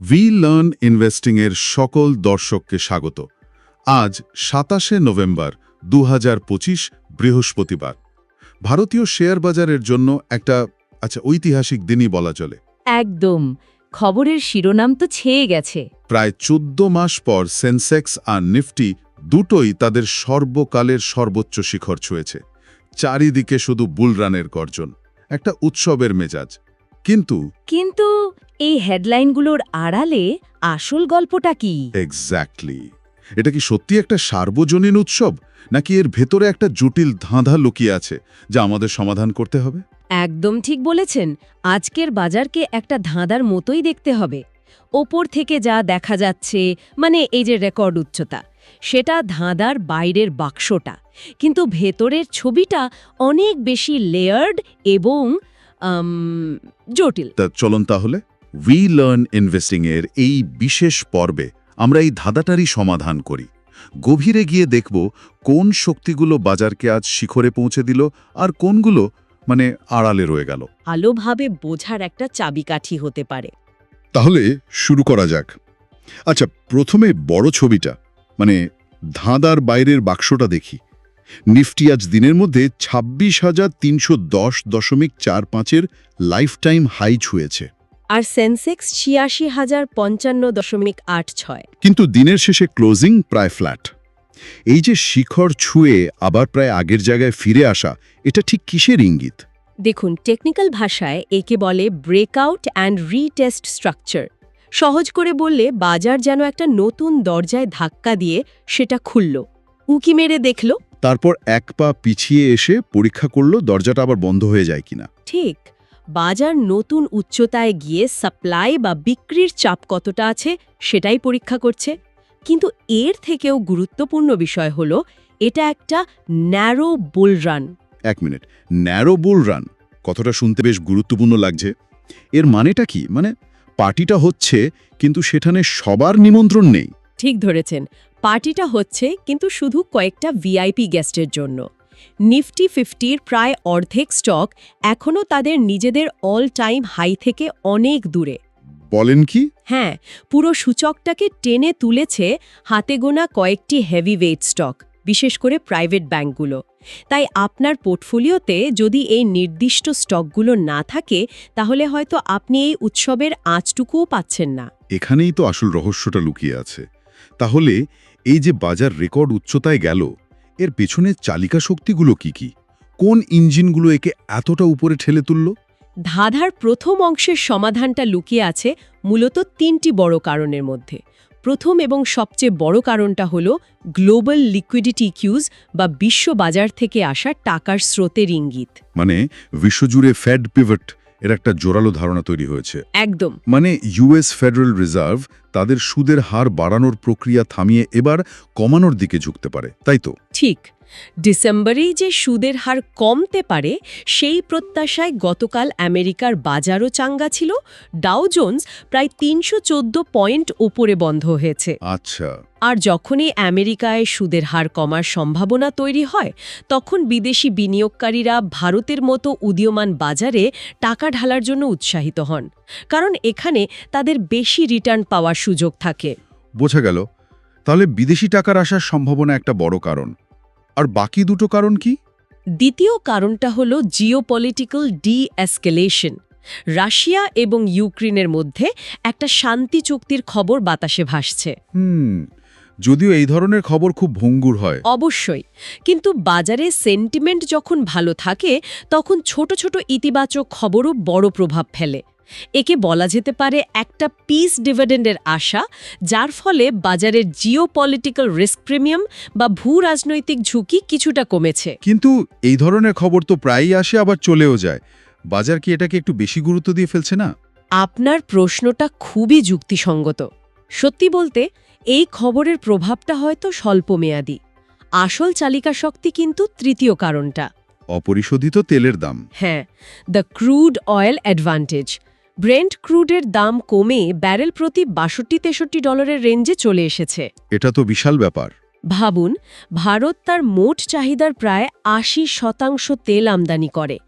We learn ইনভেস্টিংয়ের সকল দর্শককে স্বাগত। আজ সাতাশে নভেম্বর দু হাজার পঁচিশ বৃহস্পতিবার। ভারতীয় শেয়ার বাজারের জন্য একটা আচ্ছা ঐতিহাসিক দিনই বলা চলে। একদম। খবরের শিরোনাম তো ছেয়ে গেছে। প্রায় চোদ্দ মাস পর সেন্সেক্স আর নিফটি দুটোই তাদের সর্বকালের সর্বোচ্চ শিখর ছুঁয়েছে। চারিদিকে শুধু বুলরানের গর্জন। একটা উৎসবের মেজাজ। কিন্তু কিন্তু এই হেডলাইনগুলোর আড়ালে আসল গল্পটা কি? এক্স্যাক্টলি এটা কি সত্যি একটা সার্বজনীন উৎসব? নাকি এর ভেতরে একটা জটিল ধাঁধা লুকিয়ে আছে যা আমাদের সমাধান করতে হবে? একদম ঠিক বলেছেন। আজকের বাজারকে একটা ধাঁধার মতোই দেখতে হবে। ওপর থেকে যা দেখা যাচ্ছে মানে এই যে রেকর্ড উচ্চতা সেটা ধাঁধার বাইরের বাক্সটা। কিন্তু ভেতরের ছবিটা অনেক বেশি লেয়ার্ড এবং জটিল। তা চলুন তাহলে উই লার্ন ইনভেস্টিং এর এই বিশেষ পর্বে আমরা এই ধাঁধাটারই সমাধান করি। গভীরে গিয়ে দেখব কোন শক্তিগুলো বাজারকে আজ শিখরে পৌঁছে দিল আর কোনগুলো মানে আড়ালে রয়ে গেল। ভালোভাবে বোঝার একটা চাবিকাঠি হতে পারে। তাহলে শুরু করা যাক। আচ্ছা প্রথমে বড় ছবিটা মানে ধাঁধার বাইরের বাক্সটা দেখি। নিফটি আজ দিনের মধ্যে ছাব্বিশ হাজার তিনশো দশ দশমিক চার পাঁচের লাইফ টাইম হাই ছুঁয়েছে। আর সেন্সেক্স ছিয়াশি হাজার পঞ্চান্ন দশমিক আট ছয়। কিন্তু দিনের শেষে ক্লোজিং প্রায় ফ্ল্যাট এই যে শিখর ছুঁয়ে আবার প্রায় আগের জায়গায় ফিরে আসা এটা ঠিক কিসের ইঙ্গিত? দেখুন টেকনিক্যাল ভাষায় একে বলে ব্রেকআউট অ্যান্ড রিটেস্ট স্ট্রাকচার সহজ করে বললে বাজার যেন একটা নতুন দরজায় ধাক্কা দিয়ে সেটা খুলল। উকি মেরে দেখল তারপর এক পা পিছিয়ে এসে পরীক্ষা করল দরজাটা আবার বন্ধ হয়ে যায় কিনা। ঠিক বাজার নতুন উচ্চতায় গিয়ে সাপ্লাই বা বিক্রির চাপ কতটা আছে সেটাই পরীক্ষা করছে। কিন্তু এর থেকেও গুরুত্বপূর্ণ বিষয় হল এটা একটা ন্যারো বুল রান। এক মিনিট ন্যারো বুল রান কথাটা শুনতে বেশ গুরুত্বপূর্ণ লাগছে। এর মানেটা কি? মানে পার্টিটা হচ্ছে কিন্তু সেখানে সবার নিমন্ত্রণ নেই। ঠিক ধরেছেন। পার্টিটা হচ্ছে কিন্তু শুধু কয়েকটা ভিআইপি গেস্টের জন্য। নিফটি ফিফটির প্রায় অর্ধেক স্টক এখনও তাদের নিজেদের অল টাইম হাই থেকে অনেক দূরে। বলেন কি? হ্যাঁ পুরো সূচকটাকে টেনে তুলেছে হাতে গোনা কয়েকটি হেভি ওয়েট স্টক বিশেষ করে প্রাইভেট ব্যাংকগুলো তাই আপনার পোর্টফোলিওতে যদি এই নির্দিষ্ট স্টকগুলো না থাকে তাহলে হয়তো আপনি এই উৎসবের আঁচটুকুও পাচ্ছেন না। এখানেই তো আসল রহস্যটা লুকিয়ে আছে। তাহলে এই যে বাজার রেকর্ড উচ্চতায় গেল এর পেছনে চালিকা শক্তিগুলো কি কি? কোন ইঞ্জিনগুলো একে এতটা উপরে ঠেলে তুলল? ধাঁধার প্রথম অংশের সমাধানটা লুকিয়ে আছে মূলত তিনটি বড় কারণের মধ্যে। প্রথম এবং সবচেয়ে বড় কারণটা হল গ্লোবাল লিকুইডিটি কিউজ বা বিশ্ব বাজার থেকে আসা টাকার স্রোতের ইঙ্গিত। মানে বিশ্বজুড়ে ফেড পিভট এর একটা জোরালো ধারণা তৈরি হয়েছে। একদম। মানে ইউএস ফেডারেল রিজার্ভ তাদের সুদের হার বাড়ানোর প্রক্রিয়া থামিয়ে এবার কমানোর দিকে ঝুঁকতে পারে। তাই তো? ঠিক। ডিসেম্বরেই যে সুদের হার কমতে পারে সেই প্রত্যাশায় গতকাল আমেরিকার বাজারও চাঙ্গা ছিল। জোন্স প্রায় তিনশো চোদ্দ পয়েন্ট উপরে বন্ধ হয়েছে। আচ্ছা। আর যখনই আমেরিকায় সুদের হার কমার সম্ভাবনা তৈরি হয় তখন বিদেশি বিনিয়োগকারীরা ভারতের মতো উদীয়মান বাজারে টাকা ঢালার জন্য উৎসাহিত হন। কারণ এখানে তাদের বেশি রিটার্ন পাওয়ার সুযোগ থাকে। বোঝা গেল। তাহলে বিদেশি টাকার আসার সম্ভাবনা একটা বড় কারণ। আর বাকি দুটো কারণ কি? দ্বিতীয় কারণটা হল জিওপলিটিক্যাল ডি এসকেলেশন রাশিয়া এবং ইউক্রেনের মধ্যে একটা শান্তি চুক্তির খবর বাতাসে ভাসছে। হুম যদিও এই ধরনের খবর খুব ভঙ্গুর হয়। অবশ্যই কিন্তু বাজারে সেন্টিমেন্ট যখন ভালো থাকে তখন ছোট ছোট ইতিবাচক খবরও বড় প্রভাব ফেলে। একে বলা যেতে পারে একটা পিস ডিভিডেন্ডের আশা যার ফলে বাজারের জিও পলিটিক্যাল রিস্ক প্রিমিয়াম বা ভূ রাজনৈতিক ঝুঁকি কিছুটা কমেছে। কিন্তু এই ধরনের খবর তো প্রায়ই আসে আবার চলেও যায়। বাজার কি এটাকে একটু বেশি গুরুত্ব দিয়ে ফেলছে না? আপনার প্রশ্নটা খুবই যুক্তিসঙ্গত। সত্যি বলতে এই খবরের প্রভাবটা হয়তো স্বল্পমেয়াদী আসল চালিকা শক্তি কিন্তু তৃতীয় কারণটা। অপরিশোধিত তেলের দাম। হ্যাঁ the crude oil advantage Brent ক্রুডের দাম কমে ব্যারেল প্রতি বাষট্টি তেষট্টি ডলারের রেঞ্জে চলে এসেছে। এটা তো বিশাল ব্যাপার। ভাবুন ভারত তার মোট চাহিদার প্রায় আশি শতাংশ তেল আমদানি করে।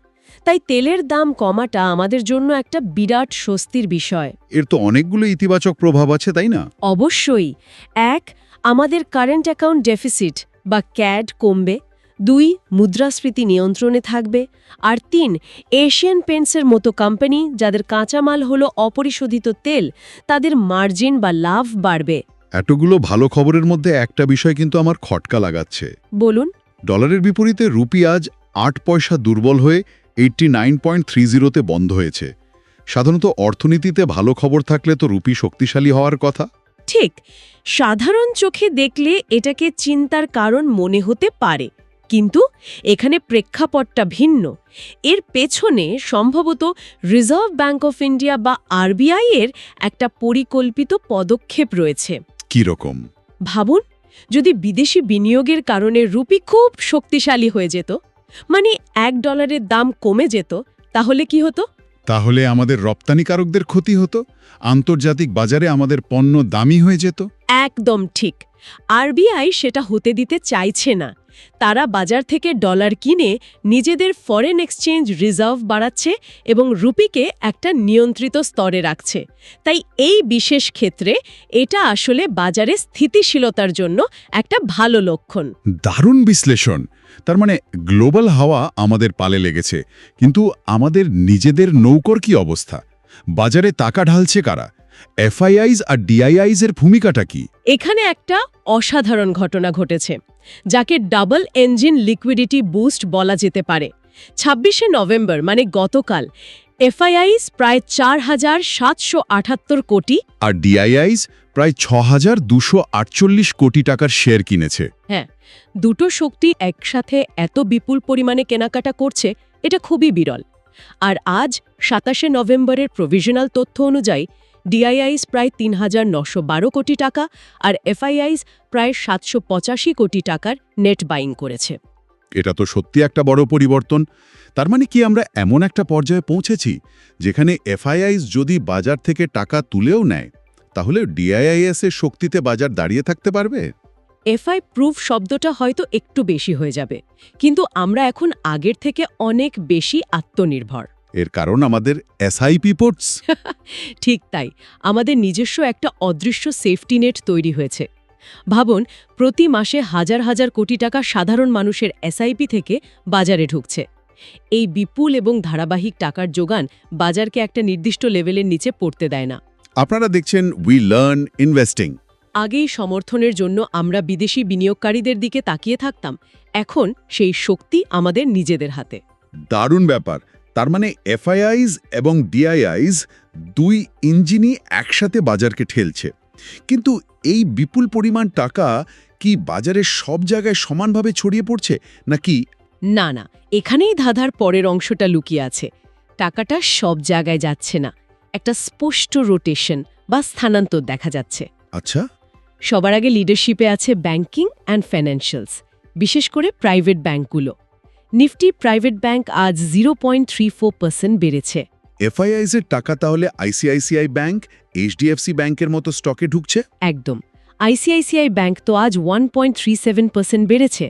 তাই তেলের দাম কমাটা আমাদের জন্য একটা বিরাট স্বস্তির বিষয়। এর তো অনেকগুলো ইতিবাচক প্রভাব আছে তাই না? অবশ্যই। এক আমাদের কারেন্ট অ্যাকাউন্ট ডেফিসিট বা ক্যাড কমবে। দুই মুদ্রাস্ফীতি নিয়ন্ত্রণে থাকবে। আর তিন এশিয়ান পেন্টসের মতো কোম্পানি যাদের কাঁচামাল হলো অপরিশোধিত তেল তাদের মার্জিন বা লাভ বাড়বে। এতগুলো ভালো খবরের মধ্যে একটা বিষয় কিন্তু আমার খটকা লাগাচ্ছে। বলুন। ডলারের বিপরীতে রুপি আজ আট পয়সা দুর্বল হয়ে এইটটি নাইন পয়েন্ট থ্রি জিরোতে বন্ধ হয়েছে। সাধারণত অর্থনীতিতে ভালো খবর থাকলে তো রুপি শক্তিশালী হওয়ার কথা। ঠিক সাধারণ চোখে দেখলে এটাকে চিন্তার কারণ মনে হতে পারে। কিন্তু এখানে প্রেক্ষাপটটা ভিন্ন। এর পেছনে সম্ভবত রিজার্ভ ব্যাঙ্ক অফ ইন্ডিয়া বা আরবিআই এর একটা পরিকল্পিত পদক্ষেপ রয়েছে। কি রকম? ভাবুন যদি বিদেশি বিনিয়োগের কারণে রুপি খুব শক্তিশালী হয়ে যেত মানে এক ডলারের দাম কমে যেত তাহলে কি হতো? তাহলে আমাদের রপ্তানিকারকদের ক্ষতি হতো? আন্তর্জাতিক বাজারে আমাদের পণ্য দামি হয়ে যেত? একদম ঠিক। আরবিআই সেটা হতে দিতে চাইছে না। তারা বাজার থেকে ডলার কিনে নিজেদের ফরেন এক্সচেঞ্জ রিজার্ভ বাড়াচ্ছে এবং রুপিকে একটা নিয়ন্ত্রিত স্তরে রাখছে। তাই এই বিশেষ ক্ষেত্রে এটা আসলে বাজারে স্থিতিশীলতার জন্য একটা ভালো লক্ষণ। দারুণ বিশ্লেষণ। তার মানে গ্লোবাল হাওয়া আমাদের পালে লেগেছে। কিন্তু আমাদের নিজেদের নৌকর কি অবস্থা? বাজারে টাকা ঢালছে কারা? এফআইআইজ আর ডিআইআইজ এর ভূমিকাটা কি? এখানে একটা অসাধারণ ঘটনা ঘটেছে যাকে ডাবল এঞ্জিন লিকুইডিটি বুস্ট বলা যেতে পারে। ছাব্বিশে নভেম্বর মানে গতকাল এফআইআইস প্রায় চার হাজার সাতশো আটাত্তর কোটি আর ডিআইআইজ প্রায় ছ হাজার দুশো আটচল্লিশ কোটি টাকার শেয়ার কিনেছে। হ্যাঁ দুটো শক্তি একসাথে এত বিপুল পরিমাণে কেনাকাটা করছে এটা খুবই বিরল। আর আজ সাতাশে নভেম্বরের প্রভিশনাল তথ্য অনুযায়ী ডিআইআইস প্রায় তিন হাজার নশো বারো কোটি টাকা আর এফআইআইস প্রায় সাতশো পঁচাশি কোটি টাকার নেট বাইং করেছে। এটা তো সত্যি একটা বড় পরিবর্তন। তার মানে কি আমরা এমন একটা পর্যায়ে পৌঁছেছি যেখানে এফআইআইস যদি বাজার থেকে টাকা তুলেও নেয় তাহলে ডিআইআইএস এর শক্তিতে বাজার দাঁড়িয়ে থাকতে পারবে? এফআই প্রুফ শব্দটা হয়তো একটু বেশি হয়ে যাবে কিন্তু আমরা এখন আগের থেকে অনেক বেশি আত্মনির্ভর। এর কারণ আমাদের এসআইপি পোর্টস ঠিক তাই আমাদের নিজস্ব একটা অদৃশ্য সেফটি নেট তৈরি হয়েছে। ভাবুন প্রতি মাসে হাজার হাজার কোটি টাকা সাধারণ মানুষের এসআইপি থেকে বাজারে ঢুকছে। এই বিপুল এবং ধারাবাহিক টাকার যোগান বাজারকে একটা নির্দিষ্ট লেভেলের নিচে পড়তে দেয় না। আপনারা দেখছেন উই লার্ন ইনভেস্টিং আগেই সমর্থনের জন্য আমরা বিদেশি বিনিয়োগকারীদের দিকে তাকিয়ে থাকতাম এখন সেই শক্তি আমাদের নিজেদের হাতে। দারুণ ব্যাপার। তার মানে এফআইআইজ এবং ডিআইআইজ দুই ইঞ্জিনই একসাথে বাজারকে ঠেলছে। কিন্তু এই বিপুল পরিমাণ টাকা কি বাজারের সব জায়গায় সমানভাবে ছড়িয়ে পড়ছে নাকি না না এখানেই ধাঁধার পরের অংশটা লুকিয়ে আছে। টাকাটা সব জায়গায় যাচ্ছে না। একটা স্পষ্ট রোটেশন বা স্থানান্তর দেখা যাচ্ছে। আচ্ছা। সবার আগে লিডারশিপে আছে ব্যাংকিং অ্যান্ড ফাইন্যান্সিয়ালস বিশেষ করে প্রাইভেট ব্যাংকগুলো নিফটি প্রাইভেট ব্যাংক আজ zero point three four percent বেড়েছে। টাকা তাহলে আইসিআইসিআই ব্যাংক এইচডিএফসি ব্যাংকের মতো স্টকে ঢুকছে? একদম। আইসিআইসিআই ব্যাংক তো আজ one point three seven percent বেড়েছে।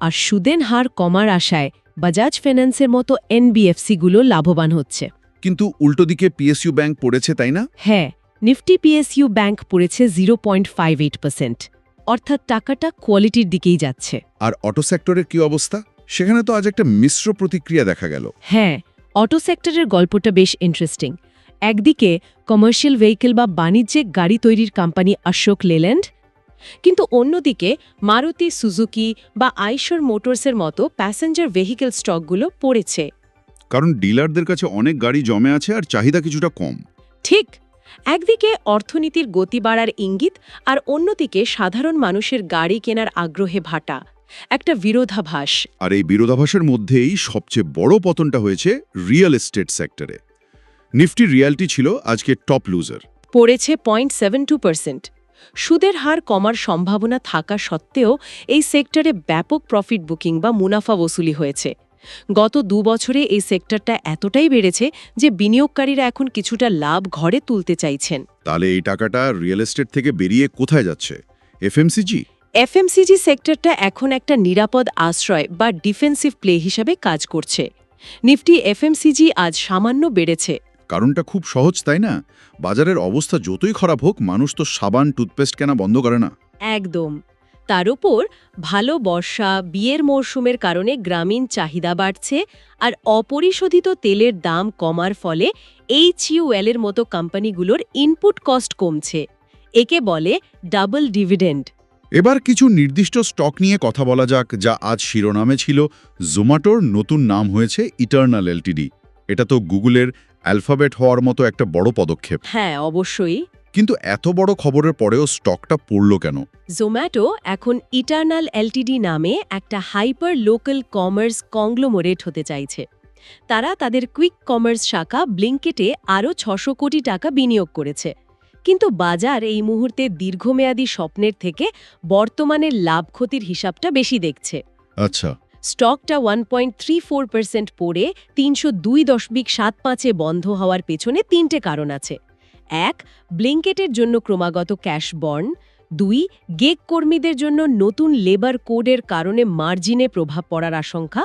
আর সুদেন হার কমার আশায় বাজাজ ফাইন্যান্সের মতো এনবিএফসিগুলো লাভবান হচ্ছে। কিন্তু উল্টো দিকে পিএসইউ ব্যাংক পড়েছে তাই না? হ্যাঁ নিফটি পিএসইউ ব্যাংক পড়েছে zero point five eight percent. অর্থাৎ টাকাটা কোয়ালিটির দিকেই যাচ্ছে। আর অটো সেক্টরের কি অবস্থা? সেখানে তো আজ একটা মিশ্র প্রতিক্রিয়া দেখা গেল। হ্যাঁ অটো সেক্টরের গল্পটা বেশ ইন্টারেস্টিং একদিকে কমার্শিয়াল ভেহিকেল বা বাণিজ্যিক গাড়ি তৈরির কোম্পানি অশোক লেল্যান্ড কিন্তু অন্যদিকে মারুতি সুজুকি বা আইশর মোটরসের মতো প্যাসেঞ্জার ভেহিকেল স্টকগুলো পড়েছে। কারণ ডিলারদের কাছে অনেক গাড়ি জমে আছে আর চাহিদা কিছুটা কম। ঠিক একদিকে অর্থনীতির গতি বাড়ার ইঙ্গিত আর অন্যদিকে সাধারণ মানুষের গাড়ি কেনার আগ্রহে ভাটা। একটা বিরোধাভাস। আর এই বিরোধাভাসের মধ্যেই সবচেয়ে বড় পতনটা হয়েছে রিয়েল এস্টেট সেক্টরে। নিফটি রিয়ালটি ছিল আজকে টপ লুজার। পড়েছে পয়েন্ট সেভেন টু পার্সেন্ট। সুদের হার কমার সম্ভাবনা থাকা সত্ত্বেও এই সেক্টরে ব্যাপক প্রফিট বুকিং বা মুনাফা বসুলি হয়েছে। গত দু বছরে এই সেক্টরটা এতটাই বেড়েছে যে বিনিয়োগকারীরা এখন কিছুটা লাভ ঘরে তুলতে চাইছেন। তাহলে এই টাকাটা রিয়েল এস্টেট থেকে বেরিয়ে কোথায় যাচ্ছে? এফএমসিজি? এফএমসিজি সেক্টরটা এখন একটা নিরাপদ আশ্রয় বা ডিফেন্সিভ প্লে হিসাবে কাজ করছে। নিফটি এফএমসিজি আজ সামান্য বেড়েছে। কারণটা খুব সহজ তাই না? বাজারের অবস্থা যতই খারাপ হোক মানুষ তো সাবান টুথপেস্ট কেনা বন্ধ করে না। একদম। তার উপর ভালো বর্ষা বিয়ের মরশুমের কারণে গ্রামীণ চাহিদা বাড়ছে আর অপরিশোধিত তেলের দাম কমার ফলে এইচইউএল এর মতো কোম্পানিগুলোর ইনপুট কস্ট কমছে। একে বলে ডাবল ডিভিডেন্ড। এবার কিছু নির্দিষ্ট স্টক নিয়ে কথা বলা যাক যা আজ শিরোনামে ছিল। জোম্যাটোর নতুন নাম হয়েছে ইটার্নাল এলটিডি। এটা তো গুগলের অ্যালফাবেট হওয়ার মতো একটা বড় পদক্ষেপ। হ্যাঁ অবশ্যই। কিন্তু এত বড় খবরের পরেও স্টকটা পড়ল কেন? জোম্যাটো এখন ইটার্নাল এলটিডি নামে একটা হাইপার লোকাল কমার্স কংগ্লোমোরেট হতে চাইছে। তারা তাদের কুইক কমার্স শাখা ব্লিঙ্কেটে আরও ছশো কোটি টাকা বিনিয়োগ করেছে। কিন্তু বাজার এই মুহূর্তে দীর্ঘমেয়াদী স্বপ্নের থেকে বর্তমানের লাভ ক্ষতির হিসাবটা বেশি দেখছে। আচ্ছা। স্টকটা one point three four percent পড়ে তিনশো দুই দশমিক সাত পাঁচে বন্ধ হওয়ার পেছনে তিনটে কারণ আছে। এক ব্লিঙ্কেটের জন্য ক্রমাগত ক্যাশ বর্ন। দুই গেক কর্মীদের জন্য নতুন লেবার কোডের কারণে মার্জিনে প্রভাব পড়ার আশঙ্কা।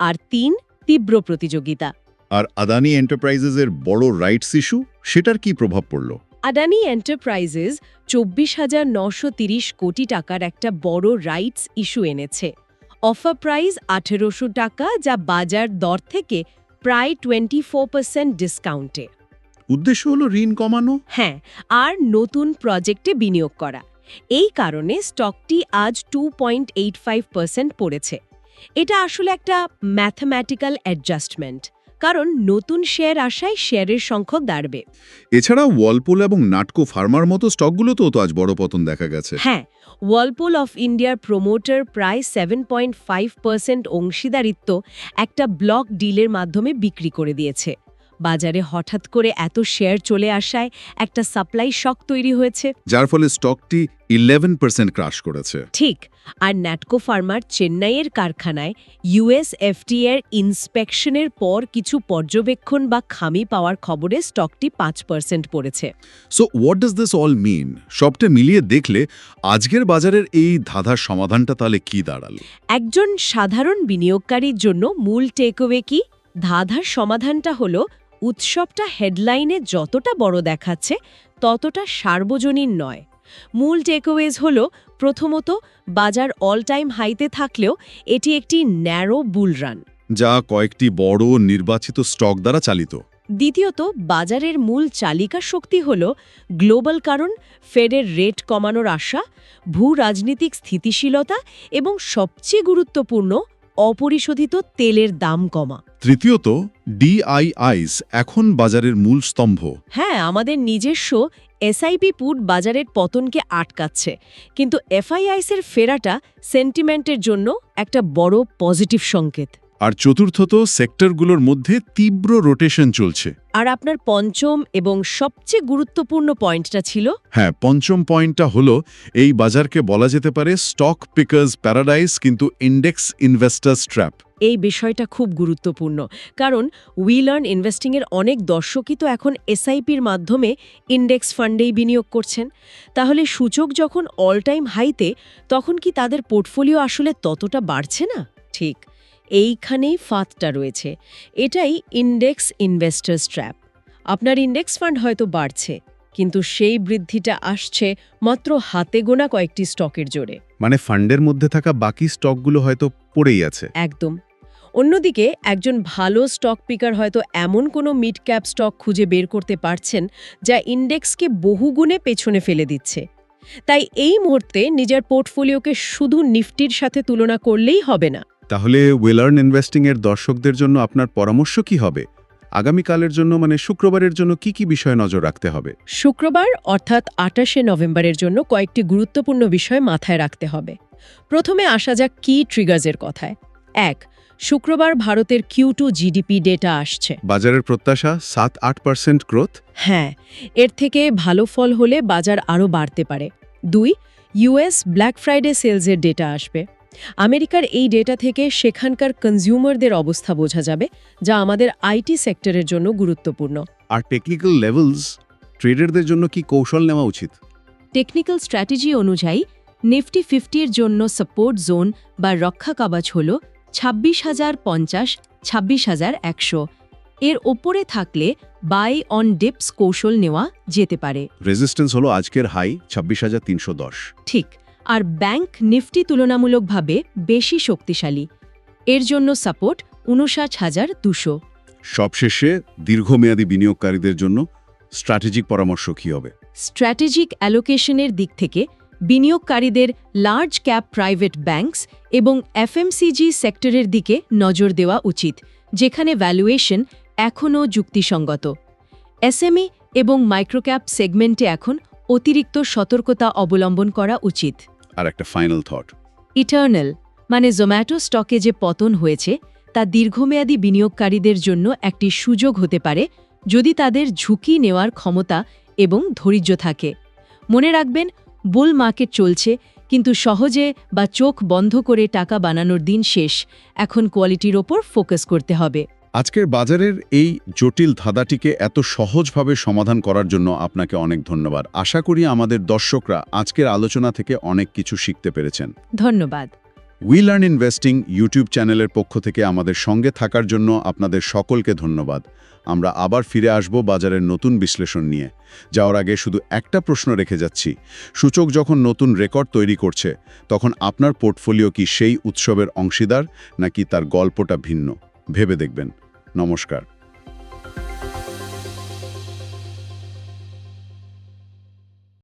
আর তিন তীব্র প্রতিযোগিতা। আর আদানি এন্টারপ্রাইজেসের বড় রাইটস ইস্যু সেটার কি প্রভাব পড়ল? আদানি এন্টারপ্রাইজেস চব্বিশ হাজার নশো তিরিশ কোটি টাকার একটা বড় রাইটস ইস্যু এনেছে। অফার প্রাইস আঠেরোশো টাকা যা বাজার দর থেকে প্রায় টোয়েন্টি ফোর পার্সেন্ট ডিসকাউন্টে উদ্দেশ্য হলো ঋণ কমানো? হ্যাঁ আর নতুন প্রজেক্টে বিনিয়োগ করা। এই কারণে স্টকটি আজ two point eight five percent পড়েছে। এটা আসলে একটা ম্যাথমেটিক্যাল অ্যাডজাস্টমেন্ট কারণ নতুন শেয়ার আসায় শেয়ারের সংখ্যক দাঁড়বে। এছাড়া ওয়ালপুল এবং নাটকো ফার্মার মতো স্টকগুলোতেও তো আজ বড় পতন দেখা গেছে। হ্যাঁ ওয়ালপুল অফ ইন্ডিয়ার প্রোমোটার প্রায় সেভেন পয়েন্ট ফাইভ পার্সেন্ট অংশীদারিত্ব একটা ব্লক ডিলের মাধ্যমে বিক্রি করে দিয়েছে। বাজারে হঠাৎ করে এত শেয়ার চলে আসায় একটা সাপ্লাই শক তৈরি হয়েছে। যার ফলে স্টকটি ইলেভেন পার্সেন্ট ক্রাশ করেছে। ঠিক আর ন্যাটকো ফার্মার চেন্নাইয়ের কারখানায় ইউএস এফটিএর ইন্সপেকশনের পর কিছু পর্যবেক্ষণ বা খামি পাওয়ার খবরে স্টকটি পাঁচ পার্সেন্ট পড়েছে। So what does this all mean সবটা মিলিয়ে দেখলে আজকের বাজারের এই ধাঁধার সমাধানটা তাহলে কি দাঁড়াল? একজন সাধারণ বিনিয়োগকারীর জন্য মূল টেকওয়ে কি? ধাঁধার সমাধানটা হলো উৎসবটা হেডলাইনে যতটা বড় দেখাচ্ছে ততটা সার্বজনীন নয়। মূল টেকওয়েজ হল প্রথমত বাজার অল টাইম হাইতে থাকলেও এটি একটি ন্যারো বুল রান যা কয়েকটি বড় নির্বাচিত স্টক দ্বারা চালিত। দ্বিতীয়ত বাজারের মূল চালিকা শক্তি হল গ্লোবাল কারণ ফেডের রেট কমানোর আশা ভূ রাজনীতিক স্থিতিশীলতা এবং সবচেয়ে গুরুত্বপূর্ণ অপরিশোধিত তেলের দাম কমা। তৃতীয়ত ডিআইআইস এখন বাজারের মূল স্তম্ভ। হ্যাঁ আমাদের নিজস্ব এসআইপি পুট বাজারের পতনকে আটকাচ্ছে। কিন্তু এফআইআইসের ফেরাটা সেন্টিমেন্টের জন্য একটা বড় পজিটিভ সংকেত। আর চতুর্থত সেক্টরগুলোর মধ্যে তীব্র রোটেশন চলছে। আর আপনার পঞ্চম এবং সবচেয়ে গুরুত্বপূর্ণ পয়েন্টটা ছিল? হ্যাঁ পঞ্চম পয়েন্টটা হলো এই বাজারকে বলা যেতে পারে স্টক পিকার্স প্যারাডাইস কিন্তু ইন্ডেক্স ইনভেস্টার্স ট্র্যাপ। এই বিষয়টা খুব গুরুত্বপূর্ণ কারণ উই লার্ন ইনভেস্টিংয়ের অনেক দর্শকই তো এখন এসআইপির মাধ্যমে ইন্ডেক্স ফান্ডেই বিনিয়োগ করছেন। তাহলে সূচক যখন অল টাইম হাইতে তখন কি তাদের পোর্টফোলিও আসলে ততটা বাড়ছে না? ঠিক। এইখানেই ফাঁদটা রয়েছে। এটাই ইন্ডেক্স ইনভেস্টার্স ট্র্যাপ। আপনার ইন্ডেক্স ফান্ড হয়তো বাড়ছে কিন্তু সেই বৃদ্ধিটা আসছে মাত্র হাতে গোনা কয়েকটি স্টকের জোরে। মানে ফান্ডের মধ্যে থাকা বাকি স্টকগুলো হয়তো পড়েই আছে। একদম। অন্যদিকে একজন ভালো স্টক পিকার হয়তো এমন কোনো মিড ক্যাপ স্টক খুঁজে বের করতে পারছেন যা ইন্ডেক্সকে বহুগুণে পেছনে ফেলে দিচ্ছে। তাই এই মুহূর্তে নিজের পোর্টফোলিওকে শুধু নিফটির সাথে তুলনা করলেই হবে না। তাহলে ওয়েলার্ন ইনভেস্টিং এর দর্শকদের জন্য আপনার পরামর্শ কি হবে? আগামীকালের জন্য মানে শুক্রবারের জন্য কি কি বিষয়ে নজর রাখতে হবে? শুক্রবার অর্থাৎ আটাশে নভেম্বরের জন্য কয়েকটি গুরুত্বপূর্ণ বিষয় মাথায় রাখতে হবে। প্রথমে আসা যাক কি ট্রিগার্সের কথায়। এক শুক্রবার ভারতের কিউ টু জিডিপি ডেটা আসছে। বাজারের প্রত্যাশা সাত আট পার্সেন্ট গ্রোথ? হ্যাঁ এর থেকে ভালো ফল হলে বাজার আরও বাড়তে পারে। দুই ইউএস ব্ল্যাক ফ্রাইডে সেলসের ডেটা আসবে। আমেরিকার এই ডেটা থেকে সেখানকার কনজিউমারদের অবস্থা বোঝা যাবে যা আমাদের আইটি সেক্টরের জন্য গুরুত্বপূর্ণ। আর টেকনিক্যাল লেভেলস ট্রেডারদের জন্য কি কৌশল নেওয়া উচিত? টেকনিক্যাল স্ট্র্যাটেজি অনুযায়ী নিফটি ফিফটির জন্য সাপোর্ট জোন বা রক্ষা কবচ হল ছাব্বিশ হাজার পঞ্চাশ ছাব্বিশ হাজার একশো। এর ওপরে থাকলে বাই অন ডিপস কৌশল নেওয়া যেতে পারে। রেজিস্ট্যান্স হলো আজকের হাই ছাব্বিশ হাজার তিনশো দশ। ঠিক। আর ব্যাংক নিফটি তুলনামূলকভাবে বেশি শক্তিশালী। এর জন্য সাপোর্ট উনষাট হাজার দুশো। সবশেষে দীর্ঘমেয়াদী বিনিয়োগকারীদের জন্য স্ট্র্যাটেজিক পরামর্শ কী হবে? স্ট্র্যাটেজিক অ্যালোকেশনের দিক থেকে বিনিয়োগকারীদের লার্জ ক্যাপ প্রাইভেট ব্যাংকস এবং এফএমসিজি সেক্টরের দিকে নজর দেওয়া উচিত যেখানে ভ্যালুয়েশন এখনও যুক্তিসঙ্গত। এসএমই এবং মাইক্রোক্যাপ সেগমেন্টে এখন অতিরিক্ত সতর্কতা অবলম্বন করা উচিত। আর একটা ফাইনাল থট ইটার্নাল মানে জোম্যাটো স্টকে যে পতন হয়েছে তা দীর্ঘমেয়াদী বিনিয়োগকারীদের জন্য একটি সুযোগ হতে পারে যদি তাদের ঝুঁকি নেওয়ার ক্ষমতা এবং ধৈর্য থাকে। মনে রাখবেন বুল মার্কেট চলছে কিন্তু সহজে বা চোখ বন্ধ করে টাকা বানানোর দিন শেষ। এখন কোয়ালিটির ওপর ফোকাস করতে হবে। আজকের বাজারের এই জটিল ধাঁধাটিকে এত সহজভাবে সমাধান করার জন্য আপনাকে অনেক ধন্যবাদ। আশা করি আমাদের দর্শকরা আজকের আলোচনা থেকে অনেক কিছু শিখতে পেরেছেন। ধন্যবাদ। উই লার্ন ইনভেস্টিং ইউটিউব চ্যানেলের পক্ষ থেকে আমাদের সঙ্গে থাকার জন্য আপনাদের সকলকে ধন্যবাদ। আমরা আবার ফিরে আসব বাজারের নতুন বিশ্লেষণ নিয়ে। যাওয়ার আগে শুধু একটা প্রশ্ন রেখে যাচ্ছি। সূচক যখন নতুন রেকর্ড তৈরি করছে তখন আপনার পোর্টফোলিও কি সেই উৎসবের অংশীদার নাকি তার গল্পটা ভিন্ন? ভেবে দেখবেন। নমস্কার।